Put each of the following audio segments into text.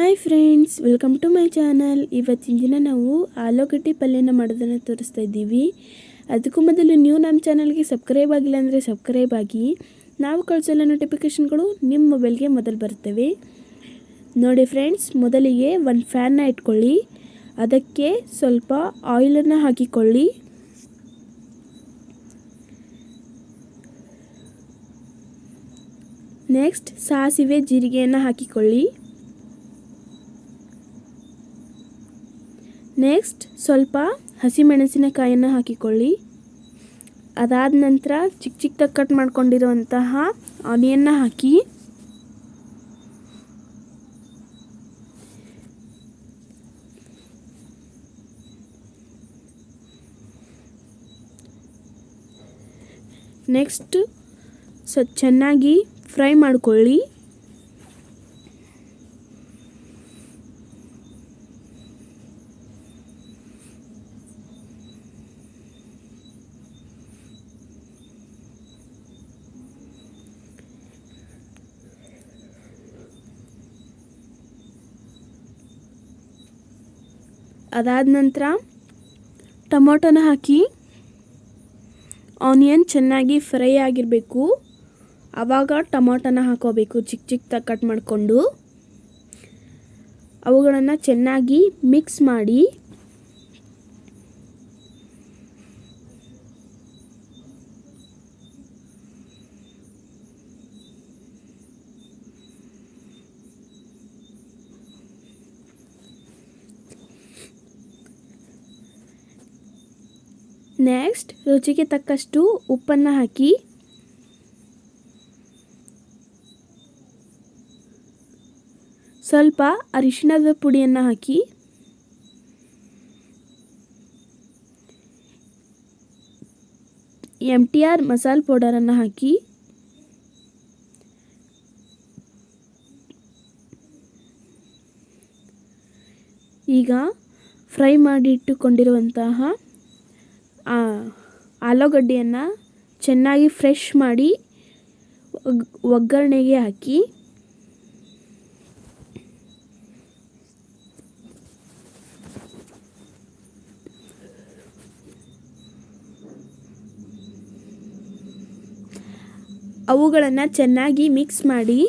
Hi friends, welcome to my channel. ಇವತ್ತಿನ ದಿನ ನಾವು ಆಲೂಗಡ್ಡೆ ಪಲ್ಯನ ಮಾಡೋದನ್ನು ತೋರಿಸ್ತಾ ಇದ್ದೀವಿ. ಅದಕ್ಕೂ ಮೊದಲು ನೀವು ನಮ್ಮ ಚಾನಲ್ಗೆ ಸಬ್ಸ್ಕ್ರೈಬ್ ಆಗಿಲ್ಲ ಅಂದರೆ ಸಬ್ಸ್ಕ್ರೈಬ್ ಆಗಿ. ನಾವು ಕಳಿಸೋಲ್ಲ ನೋಟಿಫಿಕೇಷನ್ಗಳು ನಿಮ್ಮ ಮೊಬೈಲ್ಗೆ ಮೊದಲು ಬರ್ತವೆ. ನೋಡಿ ಫ್ರೆಂಡ್ಸ್, ಮೊದಲಿಗೆ ಒಂದು ಫ್ಯಾನ್ನ ಇಟ್ಕೊಳ್ಳಿ. ಅದಕ್ಕೆ ಸ್ವಲ್ಪ ಆಯಿಲನ್ನು ಹಾಕಿಕೊಳ್ಳಿ. ನೆಕ್ಸ್ಟ್ ಸಾಸಿವೆ, ಜೀರಿಗೆಯನ್ನು ಹಾಕಿಕೊಳ್ಳಿ. ನೆಕ್ಸ್ಟ್ ಸ್ವಲ್ಪ ಹಸಿಮೆಣಸಿನಕಾಯಿಯನ್ನು ಹಾಕಿಕೊಳ್ಳಿ. ಅದಾದ ನಂತರ ಚಿಕ್ಕ ಚಿಕ್ಕದಾಗಿ ಕಟ್ ಮಾಡ್ಕೊಂಡಿರುವಂತಹ ಆನಿಯನ್ನ ಹಾಕಿ. ನೆಕ್ಸ್ಟ್ ಸ ಚೆನ್ನಾಗಿ ಫ್ರೈ ಮಾಡಿಕೊಳ್ಳಿ. ಅದಾದ ನಂತರ ಟೊಮೊಟೊನ ಹಾಕಿ ಆನಿಯನ್ ಚೆನ್ನಾಗಿ ಫ್ರೈ ಆಗಿರಬೇಕು. ಆವಾಗ ಟೊಮೊಟೊನ ಹಾಕೋಬೇಕು ಚಿಕ್ಕ ಚಿಕ್ಕದಾಗಿ ಕಟ್ ಮಾಡಿಕೊಂಡು. ಅವುಗಳನ್ನು ಚೆನ್ನಾಗಿ ಮಿಕ್ಸ್ ಮಾಡಿ ನೆಕ್ಸ್ಟ್ ರುಚಿಗೆ ತಕ್ಕಷ್ಟು ಉಪ್ಪನ್ನು ಹಾಕಿ. ಸ್ವಲ್ಪ ಅರಿಶಿಣದ ಪುಡಿಯನ್ನು ಹಾಕಿ. ಎಂ ಟಿ ಆರ್ ಮಸಾಲೆ ಪೌಡರನ್ನು ಹಾಕಿ. ಈಗ ಫ್ರೈ ಮಾಡಿ ಇಟ್ಟುಕೊಂಡಿರುವಂತಹ ಆಲೂಗಡ್ಡೆಯನ್ನು ಚೆನ್ನಾಗಿ ಫ್ರೆಶ್ ಮಾಡಿ ಒಗ್ ಒಗ್ಗರಣೆಗೆ ಹಾಕಿ. ಅವುಗಳನ್ನು ಚೆನ್ನಾಗಿ ಮಿಕ್ಸ್ ಮಾಡಿ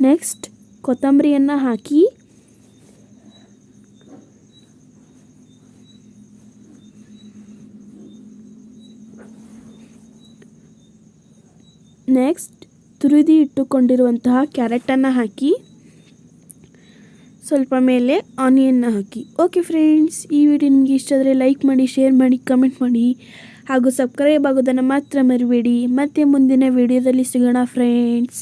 ನೆಕ್ಸ್ಟ್ ಕೊತ್ತಂಬರಿಯನ್ನು ಹಾಕಿ. ನೆಕ್ಸ್ಟ್ ತುರಿದಿ ಇಟ್ಟುಕೊಂಡಿರುವಂತಹ ಕ್ಯಾರೆಟನ್ನು ಹಾಕಿ. ಸ್ವಲ್ಪ ಮೇಲೆ ಆನಿಯನ್ನ ಹಾಕಿ. ಓಕೆ ಫ್ರೆಂಡ್ಸ್ ಈ ವಿಡಿಯೋ ನಿಮಗೆ ಇಷ್ಟ ಆದರೆ ಲೈಕ್ ಮಾಡಿ ಶೇರ್ ಮಾಡಿ ಕಮೆಂಟ್ ಮಾಡಿ. ಹಾಗೂ ಸಬ್ಸ್ಕ್ರೈಬ್ ಆಗೋದನ್ನು ಮಾತ್ರ ಮರಿಬೇಡಿ. ಮತ್ತೆ ಮುಂದಿನ ವಿಡಿಯೋದಲ್ಲಿ ಸಿಗೋಣ ಫ್ರೆಂಡ್ಸ್